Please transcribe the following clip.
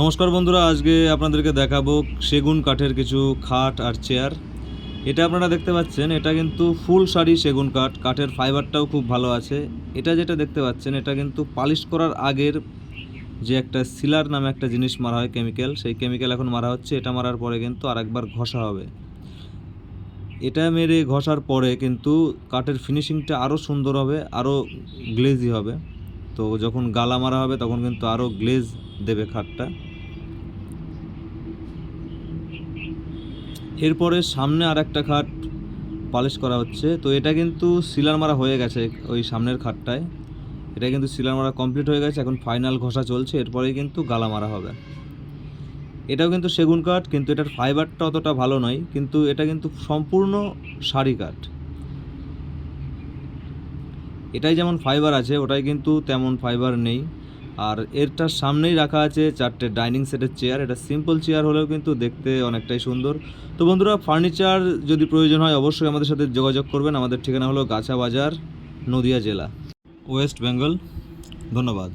নমস্কার বন্ধুরা, আজকে আপনাদেরকে দেখাবো সেগুন কাঠের কিছু খাট আর চেয়ার এটা আপনারা দেখতে পাচ্ছেন, এটা কিন্তু ফুল শাড়ি সেগুন কাঠ। কাঠের ফাইবারটাও খুব ভালো আছে। এটা যেটা দেখতে পাচ্ছেন, এটা কিন্তু পালিশ করার আগের যে একটা সিলার নামে একটা জিনিস মারা হয় কেমিক্যাল সেই কেমিক্যাল এখন মারা হচ্ছে। এটা মারার পরে কিন্তু আরেকবার ঘষা হবে। এটা মেরে ঘষার পরে কিন্তু কাঠের ফিনিশিংটা আরও সুন্দর হবে আরও গ্লেজি হবে। তো যখন গালা মারা হবে, তখন কিন্তু আরও গ্লেজ দেবে খাটটা। এরপরে সামনে আর একটা খাট পালিশ করা হচ্ছে। তো এটা কিন্তু সিলার মারা হয়ে গেছে ওই সামনের খাটটায়। এটা কিন্তু সিলার মারা কমপ্লিট হয়ে গেছে, এখন ফাইনাল ঘষা চলছে, এরপরেই কিন্তু গালা মারা হবে। এটাও কিন্তু সেগুন কাঠ, কিন্তু এটার ফাইবারটা অতটা ভালো নয়, কিন্তু এটা কিন্তু সম্পূর্ণ শাড়ি কাঠ। এটাই যেমন ফাইবার আছে, ওটাই কিন্তু তেমন ফাইবার নেই। আর এরটার সামনেই রাখা আছে চারটে ডাইনিং সেটের চেয়ার এটা সিম্পল চেয়ার হলেও কিন্তু দেখতে অনেকটাই সুন্দর। তো বন্ধুরা ফার্নিচার যদি প্রয়োজন হয় অবশ্যই আমাদের সাথে যোগাযোগ করবেন। আমাদের ঠিকানা হলো গাছা বাজার, নদিয়া জেলা ওয়েস্ট বেঙ্গল ধন্যবাদ।